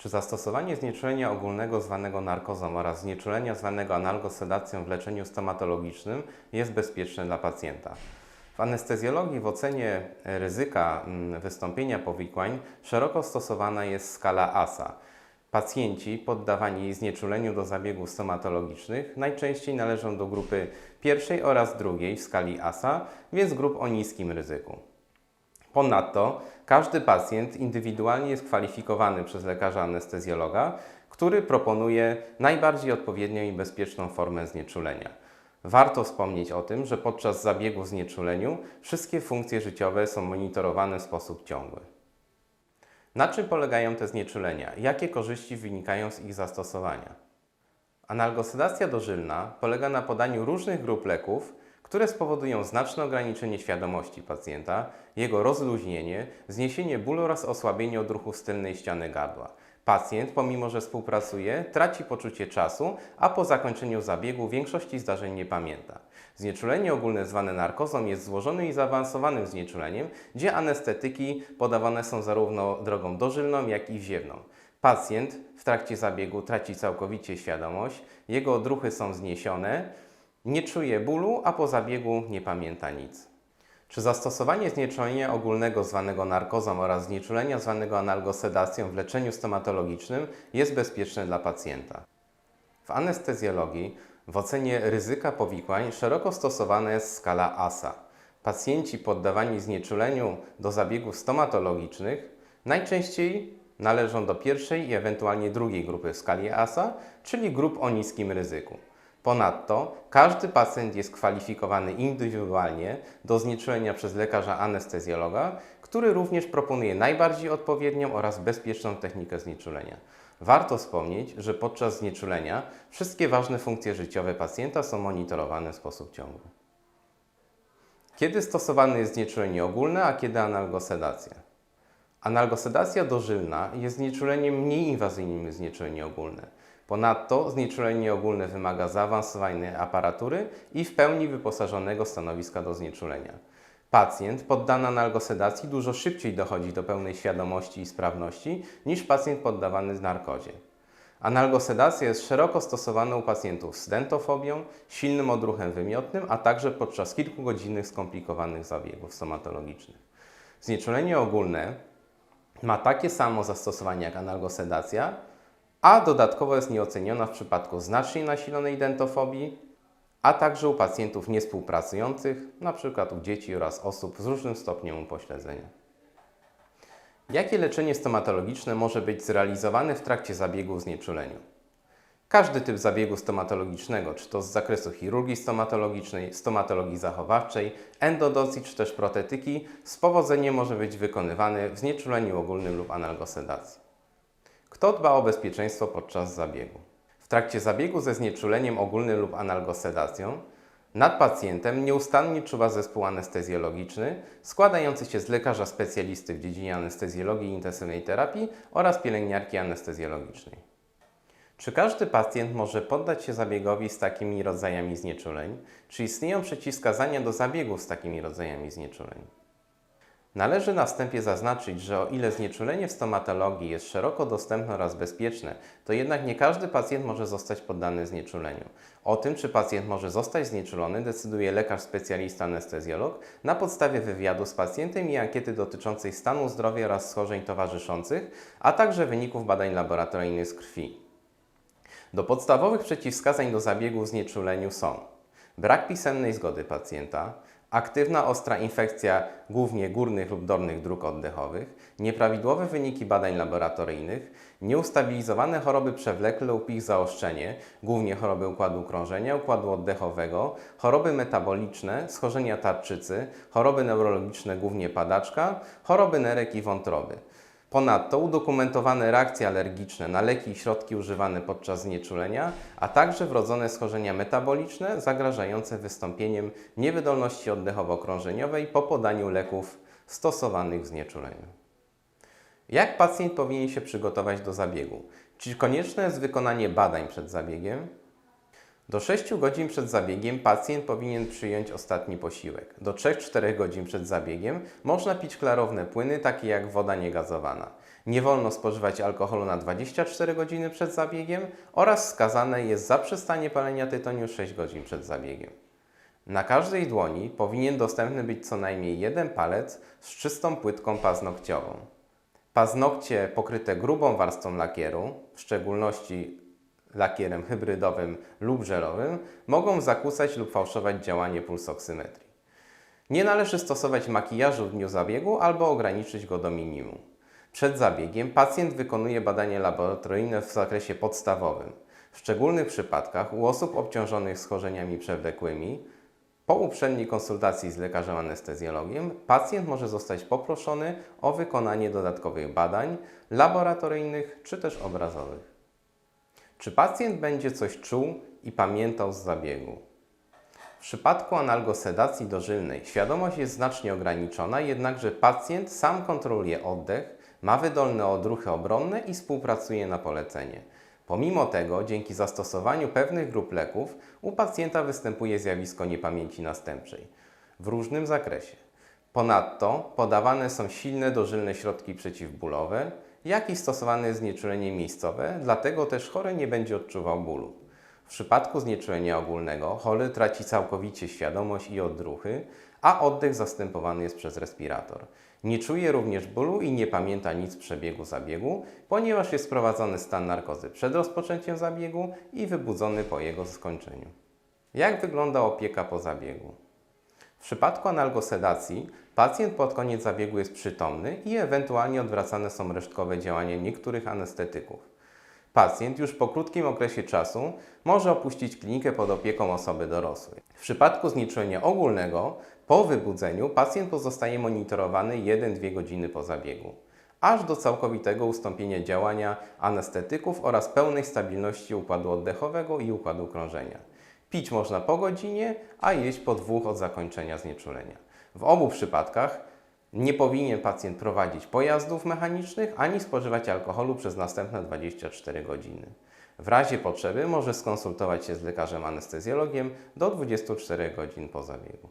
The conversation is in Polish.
Czy zastosowanie znieczulenia ogólnego zwanego narkozą oraz znieczulenia zwanego analgosedacją w leczeniu stomatologicznym jest bezpieczne dla pacjenta? W anestezjologii w ocenie ryzyka mm, wystąpienia powikłań szeroko stosowana jest skala ASA. Pacjenci poddawani znieczuleniu do zabiegów stomatologicznych najczęściej należą do grupy pierwszej oraz drugiej w skali ASA, więc grup o niskim ryzyku. Ponadto każdy pacjent indywidualnie jest kwalifikowany przez lekarza anestezjologa, który proponuje najbardziej odpowiednią i bezpieczną formę znieczulenia. Warto wspomnieć o tym, że podczas zabiegu znieczuleniu wszystkie funkcje życiowe są monitorowane w sposób ciągły. Na czym polegają te znieczulenia? Jakie korzyści wynikają z ich zastosowania? Analgosedacja dożylna polega na podaniu różnych grup leków, które spowodują znaczne ograniczenie świadomości pacjenta, jego rozluźnienie, zniesienie bólu oraz osłabienie odruchu z tylnej ściany gardła. Pacjent, pomimo że współpracuje, traci poczucie czasu, a po zakończeniu zabiegu większości zdarzeń nie pamięta. Znieczulenie ogólne zwane narkozą jest złożonym i zaawansowanym znieczuleniem, gdzie anestetyki podawane są zarówno drogą dożylną, jak i wziewną. Pacjent w trakcie zabiegu traci całkowicie świadomość, jego odruchy są zniesione, nie czuje bólu, a po zabiegu nie pamięta nic. Czy zastosowanie znieczulenia ogólnego zwanego narkozą oraz znieczulenia zwanego analgosedacją w leczeniu stomatologicznym jest bezpieczne dla pacjenta? W anestezjologii w ocenie ryzyka powikłań szeroko stosowana jest skala ASA. Pacjenci poddawani znieczuleniu do zabiegów stomatologicznych najczęściej należą do pierwszej i ewentualnie drugiej grupy w skali ASA, czyli grup o niskim ryzyku. Ponadto każdy pacjent jest kwalifikowany indywidualnie do znieczulenia przez lekarza anestezjologa, który również proponuje najbardziej odpowiednią oraz bezpieczną technikę znieczulenia. Warto wspomnieć, że podczas znieczulenia wszystkie ważne funkcje życiowe pacjenta są monitorowane w sposób ciągły. Kiedy stosowane jest znieczulenie ogólne, a kiedy analgosedacja? Analgosedacja dożylna jest znieczuleniem mniej inwazyjnym znieczulenie ogólne. Ponadto znieczulenie ogólne wymaga zaawansowanej aparatury i w pełni wyposażonego stanowiska do znieczulenia. Pacjent poddany analgosedacji dużo szybciej dochodzi do pełnej świadomości i sprawności niż pacjent poddawany narkozie. Analgosedacja jest szeroko stosowana u pacjentów z dentofobią, silnym odruchem wymiotnym, a także podczas kilkugodzinnych skomplikowanych zabiegów stomatologicznych. Znieczulenie ogólne ma takie samo zastosowanie jak analgosedacja, a dodatkowo jest nieoceniona w przypadku znacznie nasilonej dentofobii, a także u pacjentów niespółpracujących, np. u dzieci oraz osób z różnym stopniem upośledzenia. Jakie leczenie stomatologiczne może być zrealizowane w trakcie zabiegu w znieczuleniu? Każdy typ zabiegu stomatologicznego, czy to z zakresu chirurgii stomatologicznej, stomatologii zachowawczej, endodoncji czy też protetyki, z powodzeniem może być wykonywany w znieczuleniu ogólnym lub analgosedacji. Kto dba o bezpieczeństwo podczas zabiegu? W trakcie zabiegu ze znieczuleniem ogólnym lub analgosedacją nad pacjentem nieustannie czuwa zespół anestezjologiczny składający się z lekarza specjalisty w dziedzinie anestezjologii i intensywnej terapii oraz pielęgniarki anestezjologicznej. Czy każdy pacjent może poddać się zabiegowi z takimi rodzajami znieczuleń? Czy istnieją przeciwwskazania do zabiegów z takimi rodzajami znieczuleń? Należy na wstępie zaznaczyć, że o ile znieczulenie w stomatologii jest szeroko dostępne oraz bezpieczne, to jednak nie każdy pacjent może zostać poddany znieczuleniu. O tym, czy pacjent może zostać znieczulony, decyduje lekarz specjalista anestezjolog na podstawie wywiadu z pacjentem i ankiety dotyczącej stanu zdrowia oraz schorzeń towarzyszących, a także wyników badań laboratoryjnych z krwi. Do podstawowych przeciwwskazań do zabiegu w znieczuleniu są brak pisemnej zgody pacjenta, aktywna ostra infekcja głównie górnych lub dolnych dróg oddechowych, nieprawidłowe wyniki badań laboratoryjnych, nieustabilizowane choroby przewlekłe lub ich zaostrzenie, głównie choroby układu krążenia, układu oddechowego, choroby metaboliczne, schorzenia tarczycy, choroby neurologiczne, głównie padaczka, choroby nerek i wątroby. Ponadto udokumentowane reakcje alergiczne na leki i środki używane podczas znieczulenia, a także wrodzone schorzenia metaboliczne zagrażające wystąpieniem niewydolności oddechowo-krążeniowej po podaniu leków stosowanych w znieczuleniu. Jak pacjent powinien się przygotować do zabiegu? Czy konieczne jest wykonanie badań przed zabiegiem? Do 6 godzin przed zabiegiem pacjent powinien przyjąć ostatni posiłek. Do 3-4 godzin przed zabiegiem można pić klarowne płyny, takie jak woda niegazowana. Nie wolno spożywać alkoholu na 24 godziny przed zabiegiem oraz skazane jest zaprzestanie palenia tytoniu 6 godzin przed zabiegiem. Na każdej dłoni powinien dostępny być co najmniej jeden palec z czystą płytką paznokciową. Paznokcie pokryte grubą warstwą lakieru, w szczególności lakierem hybrydowym lub żelowym, mogą zakłócać lub fałszować działanie pulsoksymetrii. Nie należy stosować makijażu w dniu zabiegu albo ograniczyć go do minimum. Przed zabiegiem pacjent wykonuje badanie laboratoryjne w zakresie podstawowym. W szczególnych przypadkach u osób obciążonych schorzeniami przewlekłymi po uprzedniej konsultacji z lekarzem anestezjologiem pacjent może zostać poproszony o wykonanie dodatkowych badań laboratoryjnych czy też obrazowych. Czy pacjent będzie coś czuł i pamiętał z zabiegu? W przypadku analgosedacji dożylnej świadomość jest znacznie ograniczona, jednakże pacjent sam kontroluje oddech, ma wydolne odruchy obronne i współpracuje na polecenie. Pomimo tego, dzięki zastosowaniu pewnych grup leków, u pacjenta występuje zjawisko niepamięci następczej w różnym zakresie. Ponadto podawane są silne dożylne środki przeciwbólowe, jak i stosowane jest znieczulenie miejscowe, dlatego też chory nie będzie odczuwał bólu. W przypadku znieczulenia ogólnego chory traci całkowicie świadomość i odruchy, a oddech zastępowany jest przez respirator. Nie czuje również bólu i nie pamięta nic przebiegu zabiegu, ponieważ jest wprowadzony stan narkozy przed rozpoczęciem zabiegu i wybudzony po jego skończeniu. Jak wygląda opieka po zabiegu? W przypadku analgosedacji pacjent pod koniec zabiegu jest przytomny i ewentualnie odwracane są resztkowe działania niektórych anestetyków. Pacjent już po krótkim okresie czasu może opuścić klinikę pod opieką osoby dorosłej. W przypadku znieczulenia ogólnego, po wybudzeniu pacjent pozostaje monitorowany 1-2 godziny po zabiegu, aż do całkowitego ustąpienia działania anestetyków oraz pełnej stabilności układu oddechowego i układu krążenia. Pić można po godzinie, a jeść po dwóch od zakończenia znieczulenia. W obu przypadkach nie powinien pacjent prowadzić pojazdów mechanicznych ani spożywać alkoholu przez następne 24 godziny. W razie potrzeby może skonsultować się z lekarzem anestezjologiem do 24 godzin po zabiegu.